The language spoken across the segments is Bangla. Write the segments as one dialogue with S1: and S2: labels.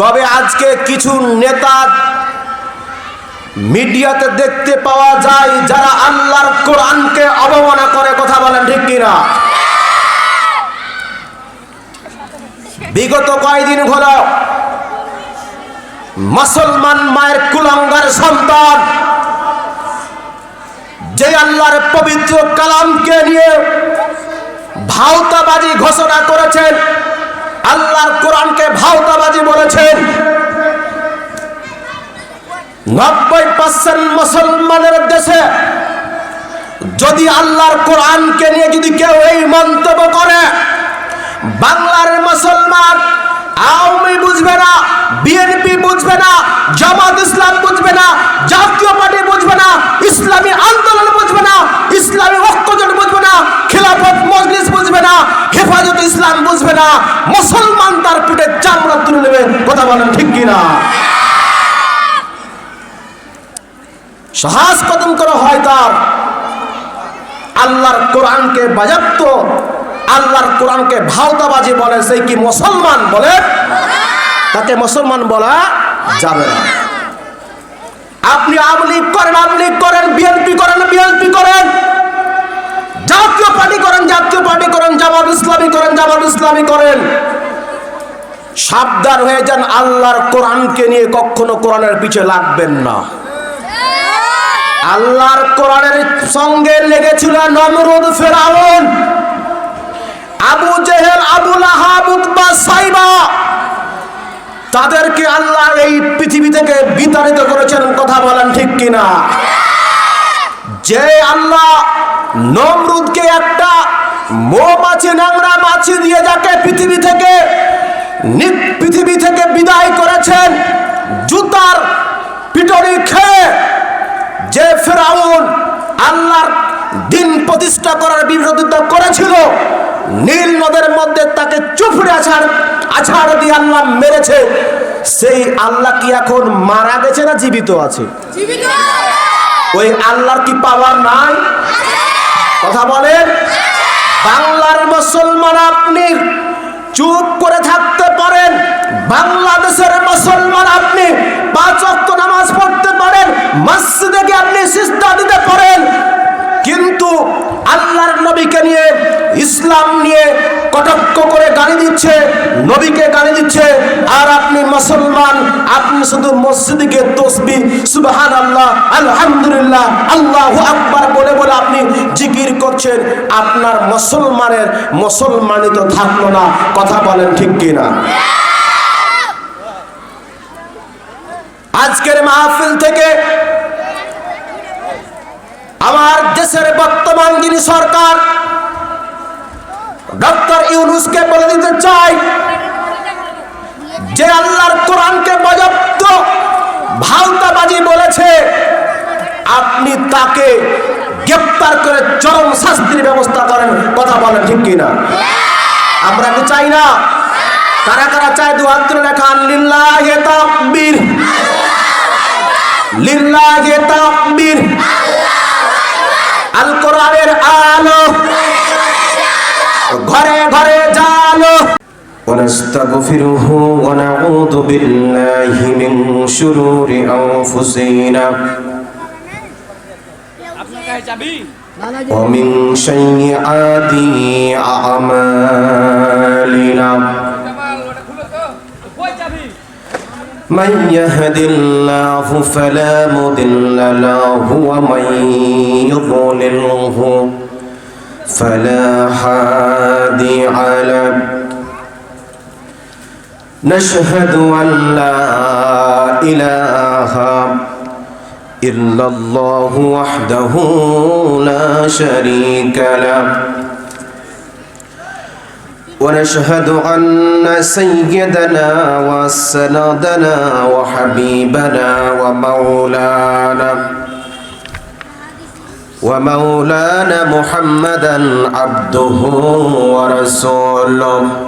S1: তবে আজকে কিছু নেতা মিডিয়াতে দেখতে পাওয়া যায় যারা আল্লাহর কোরআনকে অবমাননা করে কথা বলেন, ঠিক কিনা? বিগত কয়েকদিন হল মুসলমান মায়ের কুলাঙ্গার সন্তান, যে আল্লাহর পবিত্র কালামকে নিয়ে ভাওতাবাজি ঘোষণা করেছেন কোরআনকে ভাওতাবাজি বলেছেন নব্বই পার্সেন্ট মুসলমানের দেশে যদি আল্লাহর কোরআনকে নিয়ে যদি কেউ এই মন্তব্য করে, বাংলার মুসলমান আওয়ামী বুঝবে না বিএনপি বুঝবে না, জামাত ইসলাম বুঝবে না, জাতীয় পার্টি বুঝবে না, ইসলামী আন্দোলন বুঝবে না, ইসলামী ঐক্যজোট বুঝবে না, খেলাফত মজলিস বুঝবে না হেফাজত ইসলাম বুঝবে না, মুসলমান তার পিঠে চামড়া তুলে নেবে, কথা বলেন ঠিক কিনা? সাহস কদম করা হয় তার। আল্লাহর কোরআনকে বাজাপ্ত আল্লাহর কোরআনকে ভাওতাবাজি বলে সেই কি মুসলমান বলে? তাকে মুসলমান বলা যাবে না। আপনি আমলিগ করেন আমলিগ করেন, বিএনপি করেন বিএনপি করেন। জামাত ইসলামী করেন, জামাত ইসলামী করেন। সাবধান হয়ে যান, আল্লাহর কোরআনকে নিয়ে কখনো কোরআনের পিছে লাগবেন না। আল্লাহর কোরআনের সঙ্গে লেগেছিল Nimrod Pharaoh. Abu Jahl, Abu Lahab Utba Shaiba. তাদেরকে আল্লাহ এই পৃথিবী থেকে বিতাড়িত করেছেন, কথা বলেন ঠিক কিনা? যে আল্লাহ নমরুদকে একটা মৌমাছি নোংরা মাছি দিয়ে যাকে পৃথিবী থেকে নি- পৃথিবী থেকে বিদায় করেছেন জুতার পিটনি খেয়ে যে ফেরাউন আল্লাহর দিন প্রতিষ্ঠা করার বিরোধিতা করেছিল নীল নদের মধ্যে তাকে চুপড়ে আছাড় আছাড় দিয়ে আল্লাহ মেরেছে। সেই আল্লাহ কি এখন মারা গেছে না জীবিত আছে? ওই আল্লাহর কি পাওয়ার নাই? কথা বলেন। বাংলার মুসলমান আপনি চুপ করে থাকতে পারেন। বাংলাদেশের মুসলমান আপনি পাঁচ অক্ট নামাজ পড়তে পারেন, মসজিদে গিয়ে আপনি সিস্তা দিতে পারেন। কিন্তু আল্লাহর নবীকে নিয়ে, ইসলাম নিয়ে কটাক্ষ করে গালি দিচ্ছে, নবীকে গালি দিচ্ছে আপনি শুধু মসজিদে গিয়ে তসবি সুবহান আল্লাহ আলহামদুলিল্লাহ, আল্লাহ আকবার বলে বলে আপনি জিকির করছেন, আপনার মুসলমানের মুসলমানই তো থাকল না, কথা বলেন ঠিক কিনা? আজকের মাহফিল থেকে আমার দেশের বর্তমান যিনি সরকার, ডক্টর ইউনুসকে বলে দিতে চাই, যে আল্লাহর কোরআনকে পর্যাপ্ত বলেছে আপনি তাকে গ্রেপ্তার করে চরম শাস্তির ব্যবস্থা করেন, কথা বলেন ঠিক কিনা? আমরা কি চাই না? কারা কারা চাই দু হাত তুলে দেখান? লিল্লাহে তাকবীর। লিল্লাহে তাকবীর। আল কোরআনের আলো। ঘরে ঘরে ونستغفره ونعوذ بالله من شرور أنفسنا ومن سيئات أعمالنا. من يهد الله فلا مضل له ومن يضلله فلا هادي له نشهد أن لا إله إلا الله وحده لا شريك له. ونشهد أن سيدنا وسندنا وحبيبنا ومولانا ومولانا محمدا عبده ورسوله.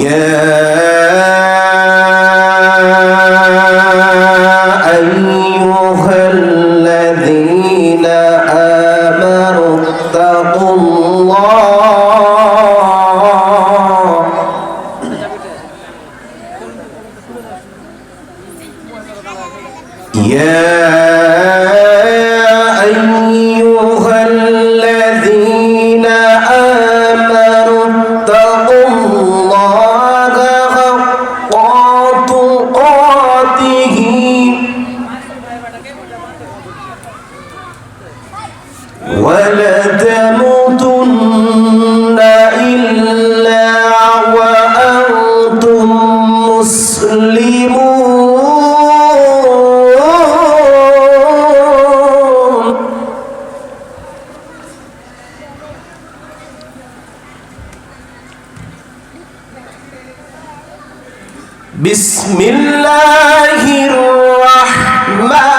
S1: يا أيها الذين آمنوا اتقوا الله. يا أيها الذين آمنوا বিসমিল্লাহির রহমান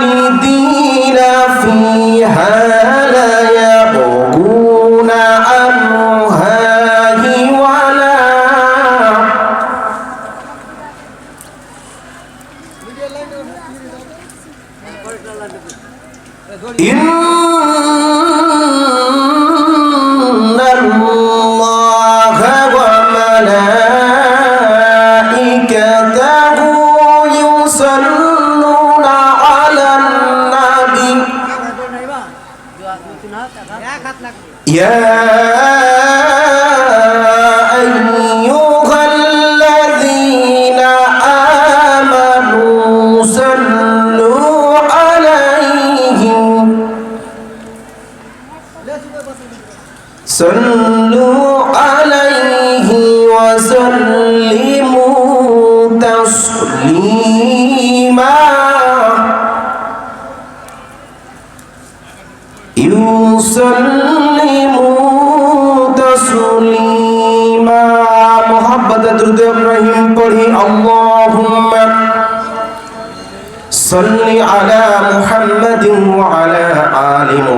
S1: Hallelujah.
S2: এক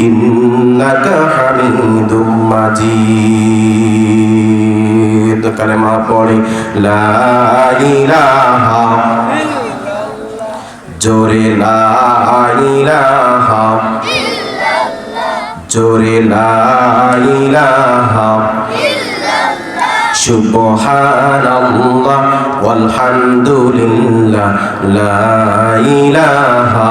S1: إنك حميد مجيد كلمة পড়ি لا إله জোরে লা ইলাহা জোরে লা ইলাহা সুবহানাল্লাহ ওয়ালহামদুলিল্লাহ লা ইলাহা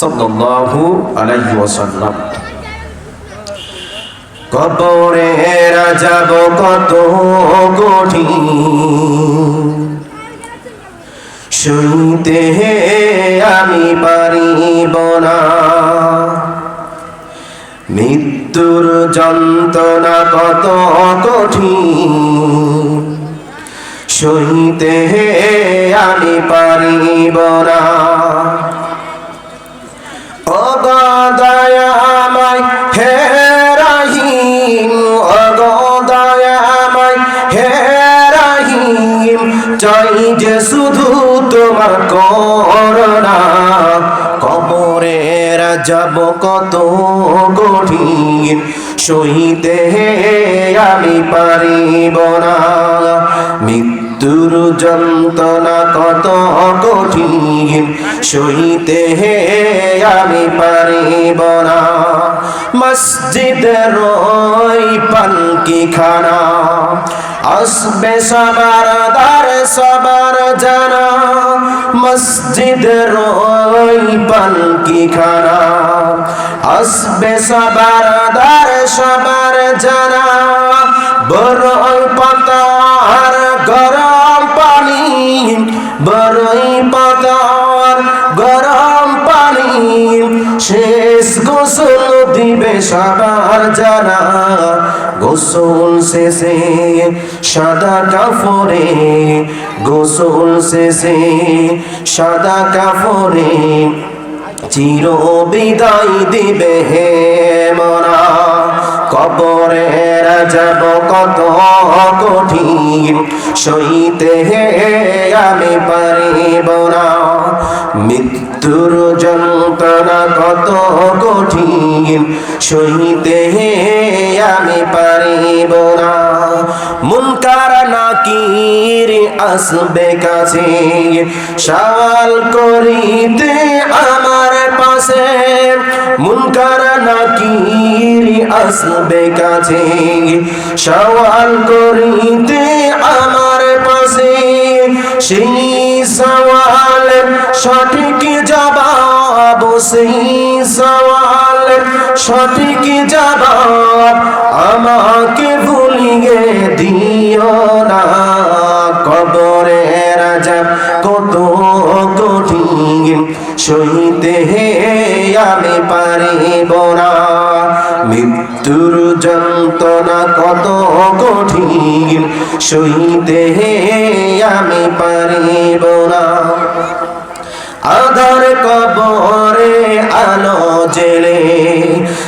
S1: সাল্লাল্লাহু আলাইহি ওয়াসাল্লাম। কবরে যাব কত কঠিন। শুনতে আমি পারিব না। মৃত্যুর যন্ত্রণা কত কঠিন। সইতে আমি পারিব না। করোনা কবরে যাব কত কঠিন সহিতে আমি পারিব না। মৃত্যুর কত কঠিন সইতে আমি পারিব না। মসজিদের ওই পালকি খানা আসবে সবার দার সবার জানা। মসজিদের ওই পালকি খানা আসবে সবার দার সবার জানা। বড়ই পাতার সবার জানা, গোসল শেষে সাদা কাফরে গোসল শেষে সাদা কাফরে চির বিদায় দিবে হে মরা। কবরে যাব কত কঠিন। সইতে হে আমি পারিব না। মৃত্যুর যন্ত্রণা কত কঠিন। সইতে আমি পারিব না। মুনকার নাকির আসবে কাছে। সওয়াল করিতে আমার পাশে। মুনকার নাকির আসবে কাছে। সওয়াল করিতে আমার পাশে। সেই সওয়াল সঠিক জবাব, সেই সওয়াল সঠিক জবাব আমাকে কবরে রাজা কত কঠিন। সইতে হে আমি পারিব না। মৃত্যুর যন্ত্রণা কত কঠিন। সইতে হে আমি পারিব না। আধার কবরে আলো জেলে,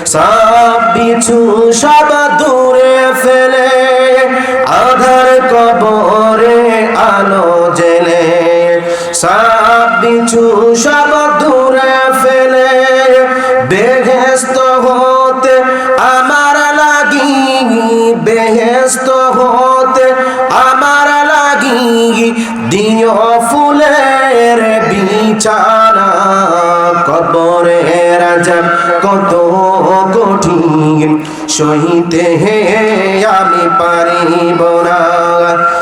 S1: সব বিছু সব দূরে ফেলে। সব বিছু সব দূরে ফেলে বেহেস্ত হতে আমার লাগি বেহেস্ত হতে আমার লাগি। দিও ফুলের বিছানা কবরে রাজা কত কঠিন। সহিতে হে আমি পারিব না।